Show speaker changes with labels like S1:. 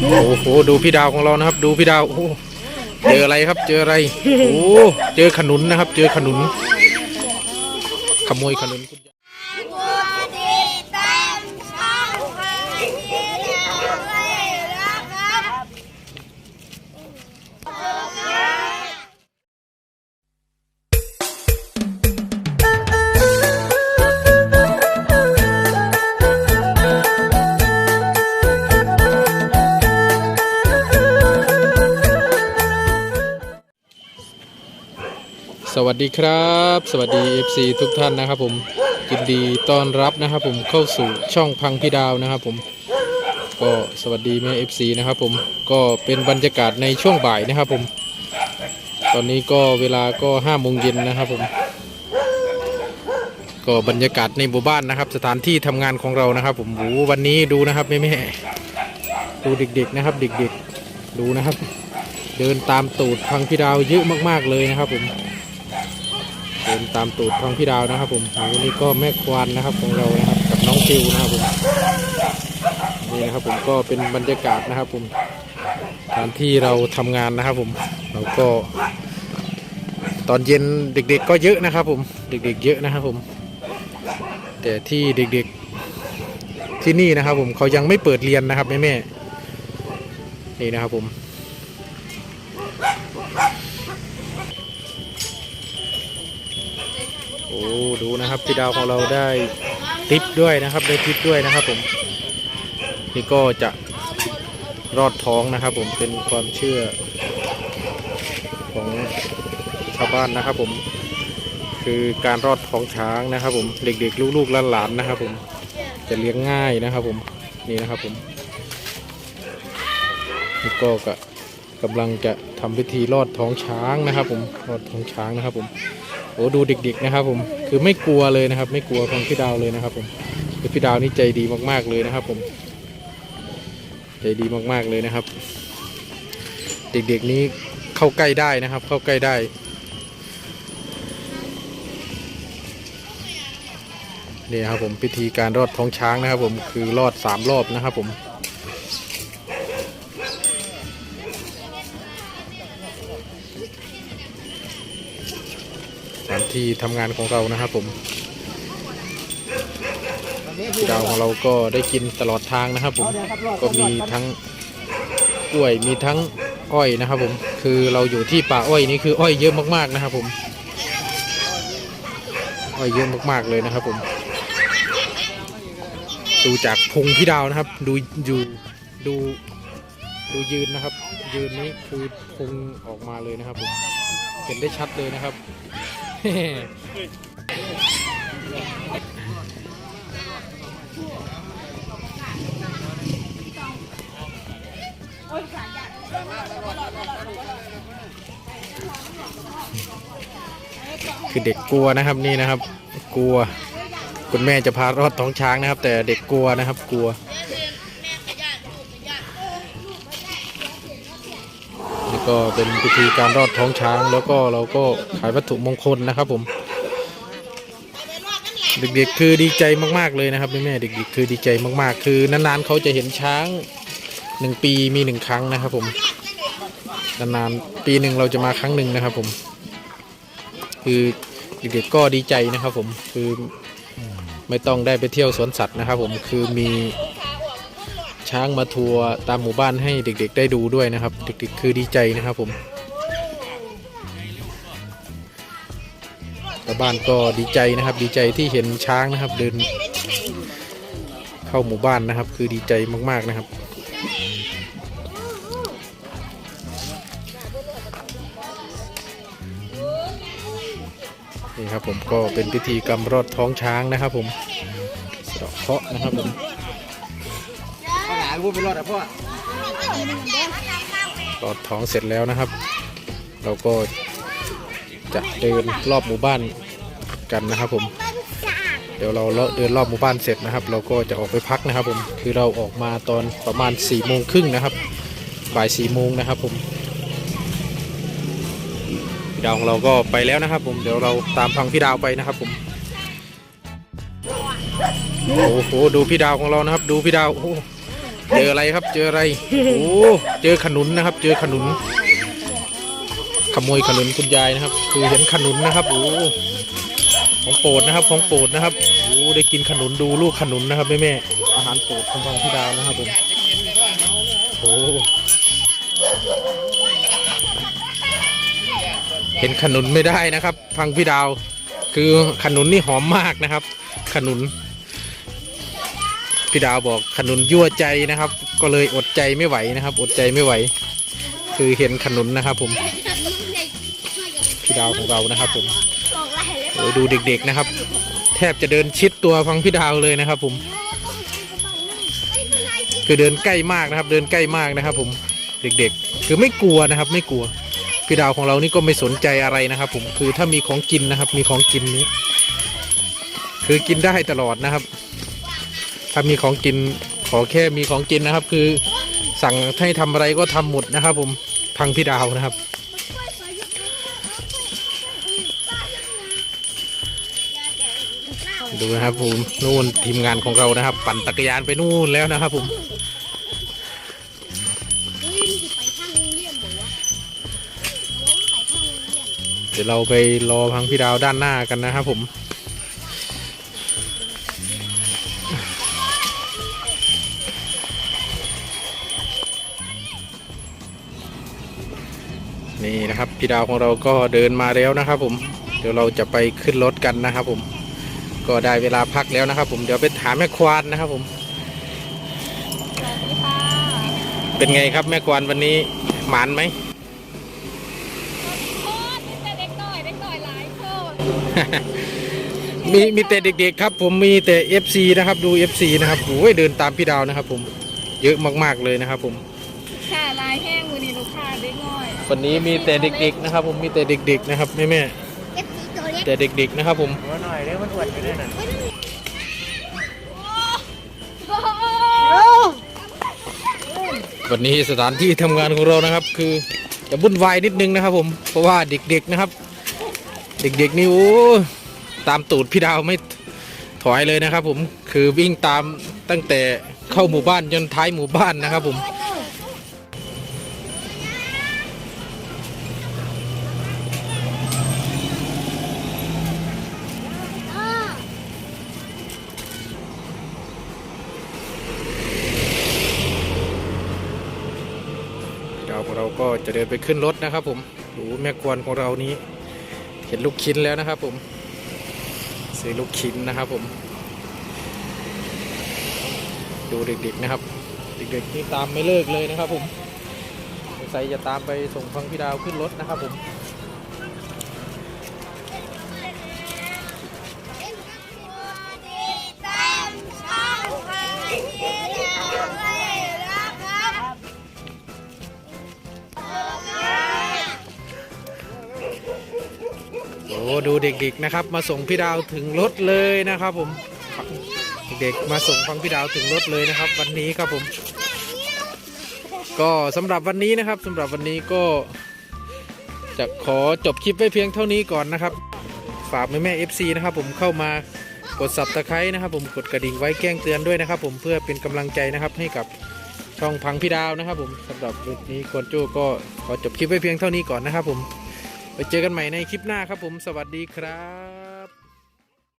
S1: โอ้โหดูพี่ดาวของเรานะครับ ดูพี่ดาวโอ้เจออะไรครับ เจออะไรโอ้เจอขนุนนะครับ เจอขนุนขโมยขนุน สวัสดีครับ สวัสดี FC ทุกท่านนะครับผมยินดีต้อนรับนะครับผมเข้าสู่ช่องพังพี่ดาวนะครับผมก็สวัสดีแม่ FC นะครับผมก็เป็นบรรยากาศในช่วงบ่ายนะครับผม ตอนนี้ก็เวลาก็5โมงเย็นนะครับผมก็บรรยากาศในหมู่บ้านนะครับ สถานที่ทำงานของเรานะครับ ผมโหวันนี้ดูนะครับแม่แม่ดูเด็กๆนะครับ เด็กๆดูนะครับ เดินตามตูดพังพี่ดาวเยอะมากๆเลยนะครับผม เดินตามตูดทองพี่ดาวนะครับ ผมโอ้โหนี่ก็แม่ควานนะครับของเรานะครับกับน้องฟิวนะครับผมนี่นะครับผมก็เป็นบรรยากาศนะครับผมสถานที่เราทำงานนะครับ ผมเราก็ตอนเย็นเด็กๆก็เยอะนะครับ ผมเด็ก ๆ เยอะนะครับผม แต่ที่เด็กๆที่นี่นะครับ ผมเขายังไม่เปิดเรียนนะครับแม่ๆนี่นะครับผม อ้ดูนะครับพี่ดาวของเราได้ทิปด้วยนะครับได้ทิปด้วยนะครับผมนี่ก็จะรอดท้องนะครับ ผมเป็นความเชื่อของชาวบ้านนะครับ ผมคือการรอดท้องช้างนะครับ ผมเด็กๆลูกๆหลานๆนะครับ ผมจะเลี้ยงง่ายนะครับ ผมนี่นะครับผมนี่ก็กะกำลังจะทำพิธีรอดท้องช้างนะครับ ผมรอดท้องช้างนะครับ ผม โอ้ดูเด็กๆนะครับผมคือไม่กลัวเลยนะครับ ไม่กลัวของพี่ดาวเลยนะครับ ผมคือพี่ดาวนี่ใจดีมากๆเลยนะครับ ผม ใจดีมากๆเลยนะครับ เด็กๆนี้เข้าใกล้ได้นะครับ เข้าใกล้ได้นี่ครับผมพิธีการรอดท้องช้างนะครับ ผมคือรอดสามรอบนะครับ ผม สถานที่ทำงานของเรานะครับผมดาวของเราก็ได้กินตลอดทางนะครับ ผมก็มีทั้งกล้วยมีทั้งอ้อยนะครับ ผมคือเราอยู่ที่ป่าอ้อยนี่คืออ้อยเยอะมากๆนะครับ ผมอ้อยเยอะมากๆเลยนะครับ ผม ดูจากพุงพี่ดาวนะครับ ดูอยู่ดูดูยืนนะครับ ยืนนี้คือพุงออกมาเลยนะครับผม เห็นได้ชัดเลยนะครับคือเด็กกลัวนะครับนี่นะครับ กลัว คุณแม่จะพารอดท้องช้างนะครับ แต่เด็กกลัวนะครับกลัว ก็เป็นพิธีการรอดท้องช้าง แล้วก็เราก็ขายวัตถุมงคลนะครับผมเด็กๆคือดีใจมากๆเลยนะครับแม่ๆเด็กๆคือดีใจมากๆ คือนานๆเขาจะเห็นช้างหนึ่งปีมีหนึ่งครั้งนะครับผมนานๆปีหนึ่งเราจะมาครั้งหนึ่งนะครับผม คือเด็กๆก็ดีใจนะครับผมคือไม่ต้องได้ไปเที่ยวสวนสัตว์นะครับผมคือมี ช้างมาทัวร์ตามหมู่บ้านให้เด็กๆ ได้ดูด้วยนะครับ เด็กๆ คือดีใจนะครับผมชาวบ้านก็ดีใจนะครับ ดีใจที่เห็นช้างนะครับ เดิน เข้าหมู่บ้านนะครับ คือดีใจมากๆนะครับนี่ครับผมก็เป็นพิธีกรรมรอดท้องช้างนะครับผมเดาะเคาะนะครับผม
S2: หาพูดไปรอดอะพ่อ
S1: รอดท้องเสร็จแล้วนะครับ เราก็จะเดินรอบหมู่บ้านกันนะครับผม เดี๋ยวเราเดินรอบหมู่บ้านเสร็จนะครับ เราก็จะออกไปพักนะครับผม คือเราออกมาตอนประมาณ4ี่โมงครึ่งนะครับ บ่ายสี่โมงนะครับผมพี่ดาวของเราก็ไปแล้วนะครับ ผม เดี๋ยวเราตามพังพี่ดาวไปนะครับผมโอ้โหดูพี่ดาวของเรานะครับ ดูพี่ดาวโอ้ เจออะไรครับ เจออะไร โอ้เจอขนุนนะครับ เจอขนุน ขโมยขนุนคุณยายนะครับ คือเห็นขนุนนะครับโอ้ของโปรดนะครับ ของโปรดนะครับโอ้ได้กินขนุนดูลูกขนุนนะครับแม่แม่อาหารโปรดของพงพี่ดาวนะครับผมโอ้เห็นขนุนไม่ได้นะครับพังพี่ดาว คือขนุนนี่หอมมากนะครับ ขนุน พี่ดาวบอกขนุนยั่วใจนะครับ ก็เลยอดใจไม่ไหวนะครับ อดใจไม่ไหว คือเห็นขนุนนะครับผมพี่ดาวของเรานะครับผมโอ้ยดูเด็ก ๆนะครับ แทบจะเดินชิดตัวฟังพี่ดาวเลยนะครับ ผม คือเดินใกล้มากนะครับ เดินใกล้มากนะครับ ผมเด็กๆ คือไม่กลัวนะครับ ไม่กลัวพี่ดาวของเรานี่ก็ไม่สนใจอะไรนะครับ ผมคือถ้ามีของกินนะครับ มีของกินนี้ คือกินได้ตลอดนะครับ ถ้ามีของกินขอแค่มีของกินนะครับ คือสั่งให้ทำอะไรก็ทำหมดนะครับ ผมพังพี่ดาวนะครับ ดูนะครับผมนู่นทีมงานของเรานะครับ ปั่นจักรยานไปนู่นแล้วนะครับ ผมเดี๋ยวเราไปรอพังพี่ดาวด้านหน้ากันนะครับผม นี่นะครับพี่ดาวของเราก็เดินมาแล้วนะครับ ผมเดี๋ยวเราจะไปขึ้นรถกันนะครับ ผม ก็ได้เวลาพักแล้วนะครับ ผมเดี๋ยวไปถามแม่ควานนะครับ ผม เป็นไงครับแม่ควานวันนี้หมานไหม
S3: แต่เด็กหน่อยเด็กหน่อยหลายคน
S1: มีมีแต่เด็กๆครับ ผมมีแต่ FC นะครับ ดู FC นะครับโอ้ยเดินตามพี่ดาวนะครับ ผมเยอะมากๆเลยนะครับ ผม
S3: ค่ะลายแห้งมือนี้ลูกค้าเด็กน้อย
S1: วันนี้มีแต่เด็กๆนะครับ ผมมีแต่เด็ก ๆ นะครับแม่แม่
S3: เอฟซีตัวเล็ก
S1: ๆแต่เด็ก ๆ นะครับผม
S2: หัวหน่อยเด้มันอวดอยู่ด้วยนั่น
S1: วันนี้สถานที่ทำงานของเรานะครับ คือจะวุ่นวายนิดนึงนะครับ ผมเพราะว่าเด็กๆนะครับ เด็กๆนี่โอ้ตามตูดพี่ดาวไม่ถอยเลยนะครับ ผมคือวิ่งตามตั้งแต่เข้าหมู่บ้านจนท้ายหมู่บ้านนะครับ ผม ก็จะเดินไปขึ้นรถนะครับ ผมดูแม่กวนของเรานี้ เห็นลูกชิ้นแล้วนะครับ ผมซื้อลูกชิ้นนะครับผม ดูเด็กๆนะครับ เด็กๆนี่ตามไม่เลิกเลยนะครับ ผมสงสัยจะตามไปส่งฟังพี่ดาวขึ้นรถนะครับผม โอ้ดูเด็กๆนะครับ มาส่งพี่ดาวถึงรถเลยนะครับ ผมเด็กๆมาส่งฟังพี่ดาวถึงรถเลยนะครับ วันนี้ครับผม ก็สำหรับวันนี้นะครับสำหรับวันนี้ก็ จะขอจบคลิปไว้เพียงเท่านี้ก่อนนะครับ ฝากแม่แม่เอฟซีนะครับ ผมเข้ามากด subscribe นะครับ ผมกดกระดิ่งไว้แจ้งเตือนด้วยนะครับ ผมเพื่อเป็นกำลังใจนะครับให้กับช่องพังพี่ดาวนะครับ ผมสำหรับวันนี้กวนโจก็ขอจบคลิปไว้เพียงเท่านี้ก่อนนะครับ ผม ไปเจอกันใหม่ในคลิปหน้าครับผม สวัสดีครับ